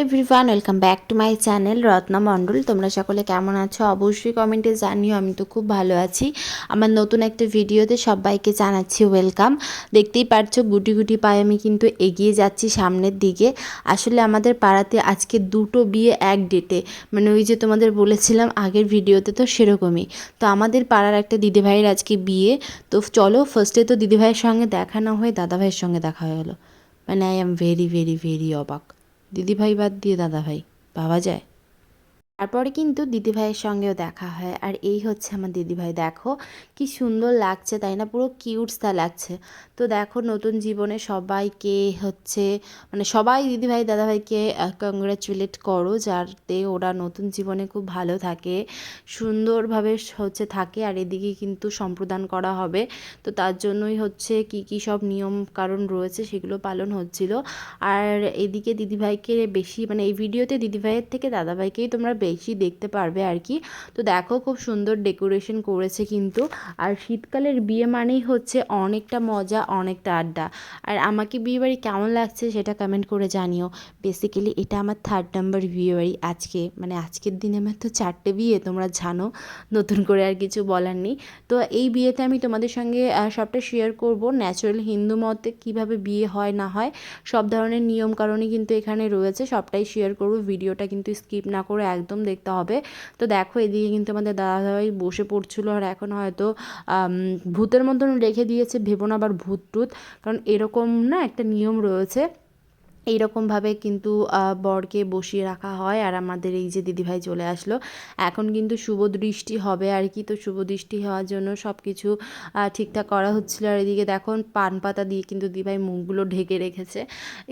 Everyone welcome back to my channel Ratna Mondal তোমরা সকলে কেমন আছো? অবশ্যই কমেন্টে জানিও, আমি তো খুব ভালো আছি। আমার নতুন একটা ভিডিওতে সবাইকে জানাচ্ছি ওয়েলকাম দেখতেই পারছ, গুটি গুটি পায়ে আমি কিন্তু এগিয়ে যাচ্ছি সামনের দিকে। আসলে আমাদের পাড়াতে আজকে দুটো বিয়ে এক ডেটে মানে ওই যে তোমাদের বলেছিলাম, আগের ভিডিওতে তো সেরকমই। তো আমাদের পাড়ার একটা দিদিভাইয়ের আজকে বিয়ে। তো চলো ফার্স্টে তো দিদিভাইয়ের সঙ্গে দেখা না হয়ে দাদাভাইয়ের সঙ্গে দেখা হয়ে গেলো। মানে I am very very very অবাক। দিদিভাই বাদ দিয়ে দাদাভাই পাওয়া যায়? তারপরে কিন্তু দিদিভাইয়ের সঙ্গেও দেখা হয়। আর এই হচ্ছে আমার দিদিভাই দেখো কি সুন্দর লাগছে, তাই না? পুরো কিউটসটা লাগছে। তো দেখো নতুন জীবনে সবাইকে হচ্ছে মানে সবাই দিদিভাই দাদাভাইকে কংগ্রাচুলেট করো, যাতে ওরা নতুন জীবনে খুব ভালো থাকে, সুন্দরভাবে হচ্ছে থাকে। আর এদিকে কিন্তু সম্প্রদান করা হবে। তো তার জন্যই হচ্ছে কি কি সব নিয়ম কারণ রয়েছে, সেগুলো পালন হচ্ছিল। আর এদিকে দিদিভাইকে বেশি মানে এই ভিডিওতে দিদিভাইয়ের থেকে দাদাভাইকেই তোমরা বেশি দেখতে পারবে আর কি। তো দেখো খুব সুন্দর ডেকোরেশন করেছে কিন্তু। আর শীতকালের বিয়ে মানেই হচ্ছে অনেকটা মজা, অনেকটা আড্ডা। আর আমাকে বিয়েবাড়ি কেমন লাগছে সেটা কমেন্ট করে জানিও। বেসিক্যালি এটা আমার থার্ড নাম্বার বিয়েবাড়ি আজকে। মানে আজকের দিনে আমার তো চারটে বিয়ে, তোমরা জানো। নতুন করে আর কিছু বলার নেই। তো এই বিয়েতে আমি তোমাদের সঙ্গে সবটা শেয়ার করব। ন্যাচারাল হিন্দু মতে কীভাবে বিয়ে হয়, না হয়, সব ধরনের নিয়ম নিয়মকানুনই কিন্তু এখানে রয়েছে। সবটাই শেয়ার করব। ভিডিওটা কিন্তু স্কিপ না করে একদম দেখতে হবে। তো দেখো, এদিকে কিন্তু আমাদের দাদাভাই বসে পড়ছিল আর এখন হয়তো ভূতের মতন রেখে দিয়েছে ভেবো না আবার ভূত টুত কারণ এরকম না একটা নিয়ম রয়েছে। এইরকমভাবে কিন্তু বরকে বসিয়ে রাখা হয় আর আমাদের এই যে দিদিভাই চলে আসলো। এখন কিন্তু শুভ দৃষ্টি হবে আর কি। তো শুভ দৃষ্টি হওয়ার জন্য সব কিছু ঠিকঠাক করা হচ্ছিল। আর এদিকে দেখো পান পাতা দিয়ে কিন্তু দিদিভাই মুখগুলো ঢেকে রেখেছে।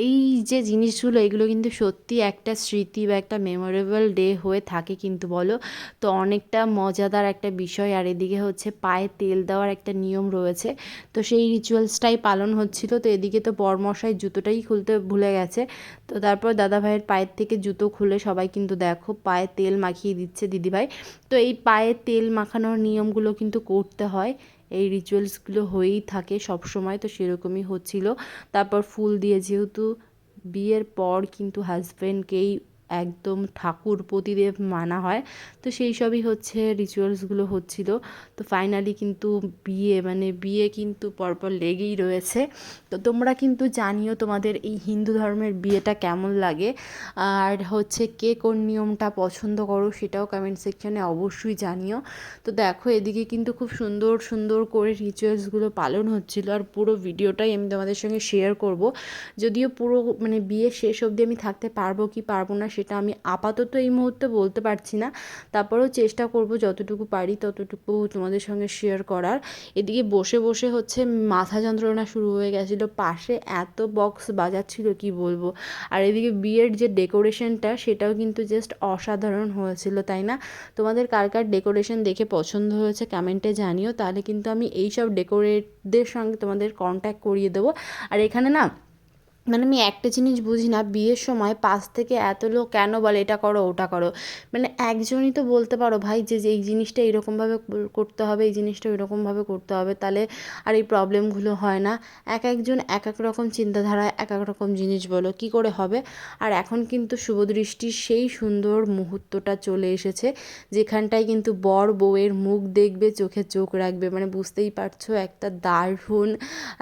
এই যে জিনিসগুলো, এগুলো কিন্তু সত্যি একটা স্মৃতি বা একটা মেমোরেবল ডে হয়ে থাকে কিন্তু বলো। তো অনেকটা মজাদার একটা বিষয়। আর এদিকে হচ্ছে পায়ে তেল দেওয়ার একটা নিয়ম রয়েছে। তো সেই রিচুয়ালসটাই পালন হচ্ছিল। তো এদিকে তো বরমশাই জুতোটাই খুলতে ভুলে গেছে গেছে তো তারপর দাদা ভাইয়ের পায়ের থেকে জুতো খুলে সবাই কিন্তু দেখো পায়ে তেল মাখিয়ে দিচ্ছে দিদিভাই। তো এই পায়ে তেল মাখানোর নিয়মগুলো কিন্তু করতে হয়। এই রিচুয়ালসগুলো হয়েই থাকে সব সময় তো সেরকমই হচ্ছিল। তারপর ফুল দিয়ে যেহেতু বিয়ের পর কিন্তু হাজব্যান্ডকেই একদম ঠাকুর প্রতিদেব মানা হয়। তো সেই সবই হচ্ছে রিচুয়ালসগুলো হচ্ছিল। তো ফাইনালি কিন্তু বিয়ে মানে বিয়ে কিন্তু পরপর লেগেই রয়েছে। তো তোমরা কিন্তু জানিও তোমাদের এই হিন্দু ধর্মের বিয়েটা কেমন লাগে। আর হচ্ছে কে কোন নিয়মটা পছন্দ করো সেটাও কমেন্ট সেকশানে অবশ্যই জানিও। তো দেখো এদিকে কিন্তু খুব সুন্দর সুন্দর করে রিচুয়ালসগুলো পালন হচ্ছিল। আর পুরো ভিডিওটাই আমি তোমাদের সঙ্গে শেয়ার করব। যদিও পুরো মানে বিয়ে শেষ অবধি আমি থাকতে পারব কি পারব না সেটা আমি আপাতত এই মুহূর্তে বলতে পারছি না। তারপরেও চেষ্টা করব যতটুকু পারি ততটুকু তোমাদের সঙ্গে শেয়ার করার। এদিকে বসে বসে হচ্ছে মাথা যন্ত্রণা শুরু হয়ে গেছিল। পাশে এত বক্স বাজাচ্ছিল, কি বলব? আর এদিকে বিয়ের যে ডেকোরেশনটা সেটাও কিন্তু জাস্ট অসাধারণ হয়েছিল, তাই না? তোমাদের কার কার ডেকোরেশন দেখে পছন্দ হয়েছে কমেন্টে জানিও। তাহলে কিন্তু আমি এইসব ডেকোরেটদের সঙ্গে তোমাদের কন্ট্যাক্ট করিয়ে দেবো। আর এখানে না মানে আমি একটা জিনিস বুঝি না, বিয়ের সময় পাশ থেকে এত লোক কেন বলে, এটা করো, ওটা করো। মানে একজনই তো বলতে পারো, ভাই, যে এই জিনিসটা এরকমভাবে করতে হবে, এই জিনিসটা এরকমভাবে করতে হবে, তাহলে আর এই প্রবলেমগুলো হয় না। এক একজন এক এক রকম চিন্তাধারায় এক এক রকম জিনিস বলো, কী করে হবে? আর এখন কিন্তু শুভদৃষ্টির সেই সুন্দর মুহূর্তটা চলে এসেছে, যেখানটায় কিন্তু বর বউয়ের মুখ দেখবে, চোখে চোখ রাখবে। মানে বুঝতেই পারছ, একটা দারুণ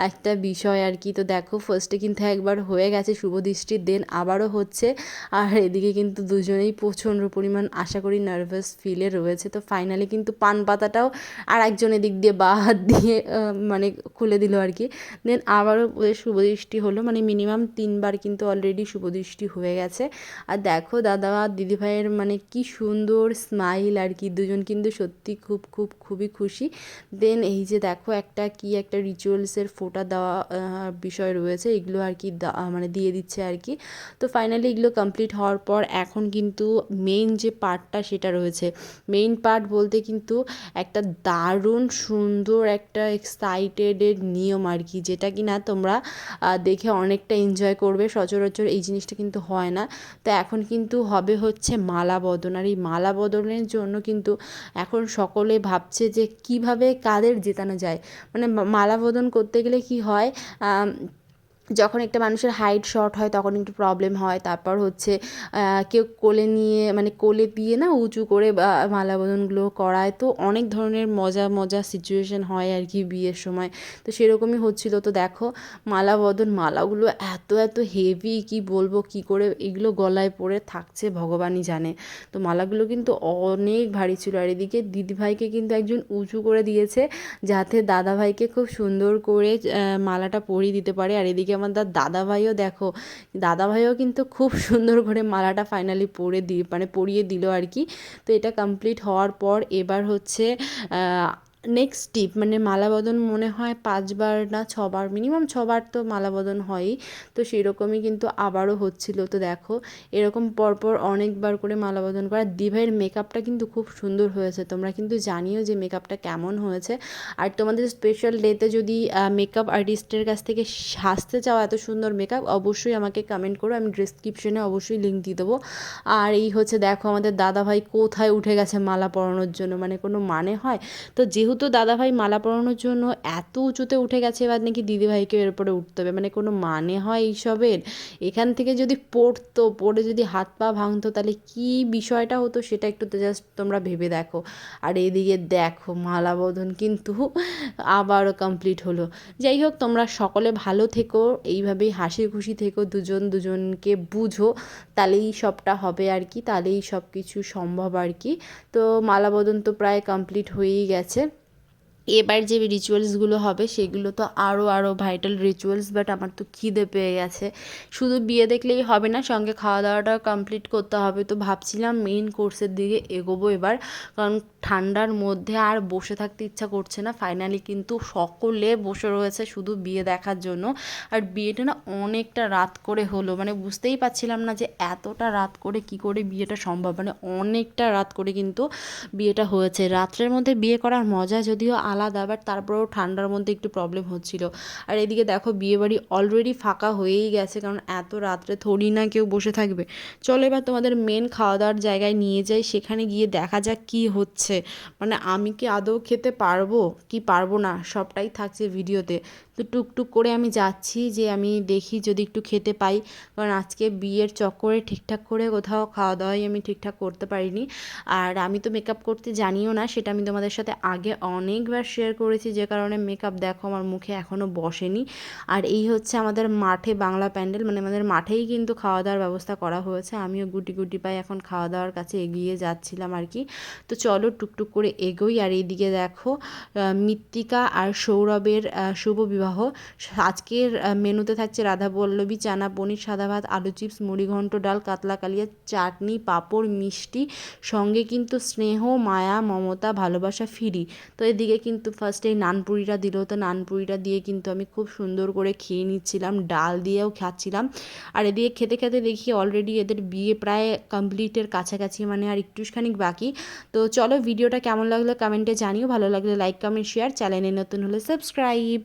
একটা বিষয় আর কি। তো দেখো ফার্স্টে কিন্তু একবার হয়ে গেছে শুভদৃষ্টির দেন, আবারও হচ্ছে। আর এদিকে কিন্তু দুজনেই প্রচণ্ড পরিমাণ আশা করি নার্ভাস ফিলে রয়েছে। তো ফাইনালি কিন্তু পান পাতাটাও আর একজন এদিক দিয়ে বা হাত দিয়ে মানে খুলে দিল আর কি। দেন আবারও ওদের শুভদৃষ্টি হলো মানে মিনিমাম তিনবার কিন্তু অলরেডি শুভদৃষ্টি হয়ে গেছে। আর দেখো দাদা আর দিদিভাইয়ের মানে কি সুন্দর স্মাইল আর কি, দুজন কিন্তু সত্যি খুব খুব, খুবই খুশি। দেন এই যে দেখো একটা কি একটা রিচুয়ালসের ফোটা দেওয়া বিষয় রয়েছে, এগুলো আর কি মানে দিয়ে দিচ্ছে আর কি। তো ফাইনালি এগুলো কমপ্লিট হওয়ার পর এখন কিন্তু মেইন যে পার্টটা সেটা রয়েছে। মেইন পার্ট বলতে কিন্তু একটা দারুণ সুন্দর একটা এক্সাইটেডের নিয়ম আর কি, যেটা কি না তোমরা দেখে অনেকটা এনজয় করবে। সচরাচর এই জিনিসটা কিন্তু হয় না। তো এখন কিন্তু হবে হচ্ছে মালা বদন। আর এই মালা বদনের জন্য কিন্তু এখন সকলে ভাবছে যে কীভাবে কাদের জেতানো যায়। মানে মালা বদন করতে গেলে কি হয় যখন একটা মানুষের হাইট শর্ট হয়, তখন একটু প্রবলেম হয়। তারপর হচ্ছে কেউ কোলে নিয়ে মানে কোলে দিয়ে না উঁচু করে, বা মালা বদনগুলো করায়। তো অনেক ধরনের মজা মজা সিচুয়েশান হয় আর কি বিয়ের সময়। তো সেরকমই হচ্ছিল। তো দেখো মালা বদন মালাগুলো এত এত হেভি কি বলব, কি করে এগুলো গলায় পড়ে থাকছে, ভগবানই জানে। তো মালাগুলো কিন্তু অনেক ভারী ছিল। আর এদিকে দিদিভাইকে কিন্তু একজন উঁচু করে দিয়েছে, যাতে দাদাভাইকে খুব সুন্দর করে মালাটা পরিয়ে দিতে পারে। আর এদিকে আমার দাদাভাইও দেখো, দাদাভাইও কিন্তু খুব সুন্দর করে মালাটা ফাইনালি পরে দিয়ে মানে পরিয়ে দিল আর কি। তো এটা কমপ্লিট হওয়ার পর এবার হচ্ছে নেক্সট টিপ মানে মালা বদন মনে হয় পাঁচবার না ছবার মিনিমাম ছবার তো মালা বদন হয়ই। তো সেরকমই কিন্তু আবারও হচ্ছিল। তো দেখো, এরকম পরপর অনেকবার করে মালা বদন করা। দিভাইয়ের মেকআপটা কিন্তু খুব সুন্দর হয়েছে। তোমরা কিন্তু জানিও যে মেকআপটা কেমন হয়েছে। আর তোমাদের স্পেশাল ডেতে যদি মেকআপ আর্টিস্টের কাছ থেকে সাজতে চাও এত সুন্দর মেকআপ অবশ্যই আমাকে কমেন্ট করো। আমি ডিসক্রিপশনে অবশ্যই লিঙ্ক দিয়ে দেবো। আর এই হচ্ছে, দেখো, আমাদের দাদাভাই কোথায় উঠে গেছে মালা পরানোর জন্য। মানে কোনো মানে হয়? তো যেহেতু যেহেতু দাদাভাই মালা পরানোর জন্য এত উঁচুতে উঠে গেছে, এবার নাকি দিদিভাইকে এরপরে উঠতে হবে। মানে কোনো মানে হয় এইসবের? এখান থেকে যদি পড়তো, পড়ে যদি হাত পা ভাঙতো, তাহলে কি বিষয়টা হতো সেটা একটু তো জাস্ট তোমরা ভেবে দেখো। আর এদিকে দেখো মালা কিন্তু আবারও কমপ্লিট হলো। যাই হোক, তোমরা সকলে ভালো থেকো, এইভাবেই হাসি খুশি থেকো, দুজন দুজনকে বুঝো, তাহলেই সবটা হবে আর কি, তাহলেই সব কিছু সম্ভব আর কি। তো মালা বদন তো প্রায় কমপ্লিট হয়েই গেছে। এবার যে রিচুয়ালসগুলো হবে, সেগুলো তো আরও আরও ভাইটাল রিচুয়ালস বাট আমার তো খিদে পেয়ে গেছে। শুধু বিয়ে দেখলেই হবে না, সঙ্গে খাওয়া দাওয়াটা কমপ্লিট করতে হবে। তো ভাবছিলাম মেইন কোর্সের দিকে এগোবো এবার, কারণ ঠান্ডার মধ্যে আর বসে থাকতে ইচ্ছা করছে না। ফাইনালি কিন্তু সকলে বসে রয়েছে শুধু বিয়ে দেখার জন্য। আর বিয়েটা না অনেকটা রাত করে হলো। মানে বুঝতেই পারছিলাম না যে এতটা রাত করে কি করে বিয়েটা সম্ভব। মানে অনেকটা রাত করে কিন্তু বিয়েটা হয়েছে। রাত্রের মধ্যে বিয়ে করার মজা যদিও আলাদা বাট তারপরেও ঠান্ডার মধ্যে একটু প্রবলেম হচ্ছিল। আর এদিকে দেখো, বিয়েবাড়ি অলরেডি ফাঁকা হয়েই গেছে, কারণ এত রাত্রে থরি না কেউ বসে থাকবে। চলো এবার তোমাদের মেন খাওয়া দাওয়ার জায়গায় নিয়ে যাই, সেখানে গিয়ে দেখা যাক কী হচ্ছে। মানে আমি কি আদৌ খেতে পারব? কি পারব না? সবটাই থাকছে ভিডিওতে। তো টুকটুক করে আমি যাচ্ছি যে আমি দেখি যদি একটু খেতে পাই। কারণ আজকে বিয়ের চক্করে ঠিকঠাক করে কোথাও খাওয়া দাওয়াই আমি ঠিকঠাক করতে পারিনি। আর আমি তো মেকআপ করতে জানিও না, সেটা আমি তোমাদের সাথে আগে অনেকবার শেয়ার করেছি যে কারণে মেকআপ দেখো আমার মুখে এখনও বসেনি। আর এই হচ্ছে আমাদের মাঠে বাংলা প্যান্ডেল মানে আমাদের মাঠেই কিন্তু খাওয়া দাওয়ার ব্যবস্থা করা হয়েছে। আমিও গুটি গুটি পাই এখন খাওয়া দাওয়ার কাছে এগিয়ে যাচ্ছিলাম আর কি। তো চলো টুকটুক করে এগোই আর এইদিকে দেখো মৃত্তিকা আর সৌরভের শুভ বিবাহ। আজকের মেনুতে থাকছে রাধা পল্লবী, চানা পনির, সাদা ভাত, আলু চিপস মুড়িঘণ্ট ডাল, কাতলা কালিয়া, চাটনি, পাঁপড়, মিষ্টি। সঙ্গে কিন্তু স্নেহ, মায়া, মমতা, ভালোবাসা, ফিরি। তো এদিকে কিন্তু ফার্স্টে নানপুরিটা দিল। তো নানপুরিটা দিয়ে কিন্তু আমি খুব সুন্দর করে খেয়ে নিচ্ছিলাম, ডাল দিয়েও খাচ্ছিলাম। আর এদিকে খেতে খেতে দেখি অলরেডি এদের বিয়ে প্রায় কমপ্লিটের কাছাকাছি মানে আর একটুখানি বাকি। তো চলো ভিডিওটা কেমন লাগল কমেন্টে জানিও, ভালো লাগলে লাইক কমেন্ট শেয়ার চ্যানেলে নতুন হলে সাবস্ক্রাইব